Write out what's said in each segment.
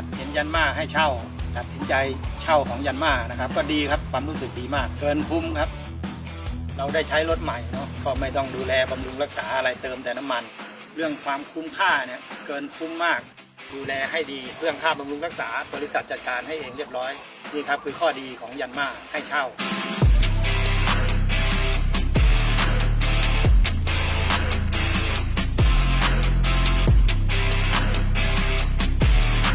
ดเห็นยันมาให้เช่า ตัดสินใจเช่าของยันมานะครับ ก็ดีครับความรู้สึกดีมากเกินคุ้มครับ เราได้ใช้รถใหม่เนาะก็ไม่ต้องดูแลบำรุงรักษาอะไรเติมแต่น้ำมัน เรื่องความคุ้มค่าเนี่ยเกินคุ้มมากดูแลให้ดีเรื่องค่าบำรุงรักษาบริษัทจัดการให้เองเรียบร้อยนี่ครับคือข้อดีของยันมาให้เช่า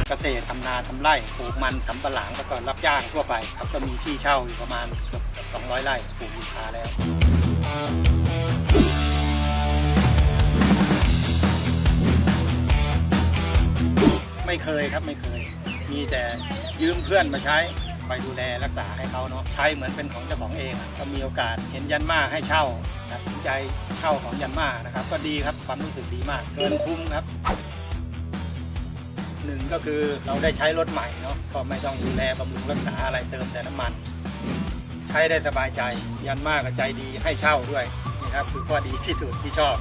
เกษตรทำนาทำไร่ปลูกมันทำปะหลังแล้วก็รับจ้างทั่วไปครับก็มีที่เช่าอยู่ประมาณเกือบ200ไร่ปลูกยูคาแล้วไม่เคยครับไม่เคย มีแต่ยืมเพื่อนมาใช้ไปดูแลรักษาให้เขาเนาะใช้เหมือนเป็นของเจ้าของเองก็มีโอกาสเห็นยันมาให้เช่าตัดสินใจเช่าของยันมานะครับ ก็ดีครับความรู้สึกดีมาก เกินคุ้มครับ หนึ่งก็คือเราได้ใช้รถใหม่เนาะก็ไม่ต้องดูแลบำรุงรักษาอะไรเติมแต่น้ำมัน ใช้ได้สบายใจยันมากกับใจดีให้เช่าด้วยนี่ครับคือข้อดีที่สุดที่ชอบ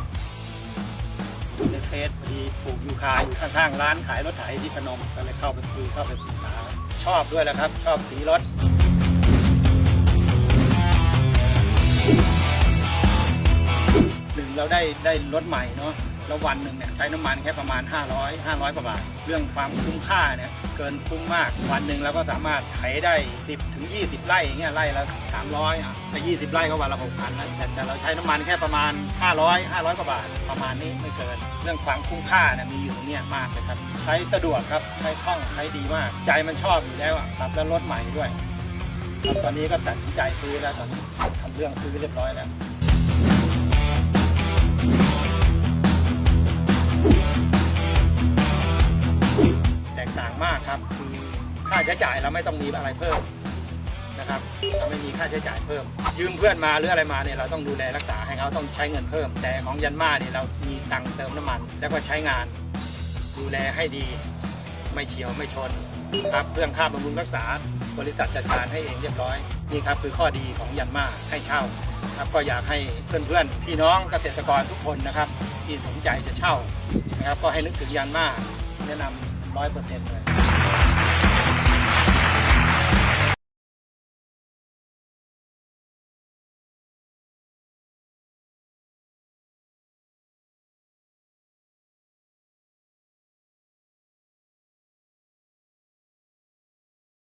ในเฟซพอดีปลูกยูคาอยู่ข้างๆร้านขายรถไถที่พนมก็เลยเข้าไปคุยเข้าไปปรึกษาชอบด้วยแหละครับ ชอบสีรถหนึ่งเราได้ได้รถใหม่เนาะ แล้ววันหนึ่งเนี่ยใช้น้ำมันแค่ประมาณ 500 500กว่าบาท เรื่องความคุ้มค่าเนี่ยเกินคุ้มมาก วันหนึ่งเราก็สามารถไถได้ 10 ถึง 20 ไร่อย่างเงี้ยไร่ละ300อะแต่20 ไร่ก็วันละ6,000แล้วแต่แต่เราใช้น้ำมันแค่ประมาณ 500 500กว่าบาท ประมาณนี้ไม่เกิน เรื่องความคุ้มค่าเนี่ยมีอยู่เนี้ยมากเลยครับ ใช้สะดวกครับใช้คล่องใช้ดีมาก ใจมันชอบอยู่แล้วอะครับแล้วรถใหม่ด้วยครับตอนนี้ก็ตัดสินใจซื้อแล้วตอนนี้ทำเรื่องซื้อเรียบร้อยแล้ว ต่างมากครับคือค่าใช้จ่ายเราไม่ต้องมีอะไรเพิ่มนะครับเราไม่มีค่าใช้จ่ายเพิ่ม ยืมเพื่อนมาหรืออะไรมาเนี่ยเราต้องดูแลรักษาให้เขาต้องใช้เงินเพิ่ม แต่ของยันมาเนี่ยเรามีตังค์เติมน้ำมัน แล้วก็ใช้งาน ดูแลให้ดี ไม่เฉียวไม่ชนครับเรื่องค่าบำรุงรักษา บริษัทจัดการให้เองเรียบร้อยนี่ครับคือข้อดีของยันมาให้เช่าครับก็อยากให้เพื่อนๆ พี่น้องเกษตรกรทุกคนนะครับ ที่สนใจจะเช่านะครับ ก็ให้นึกถึงยันมาแนะนำ ร้อยเปอร์เซ็นต์เลย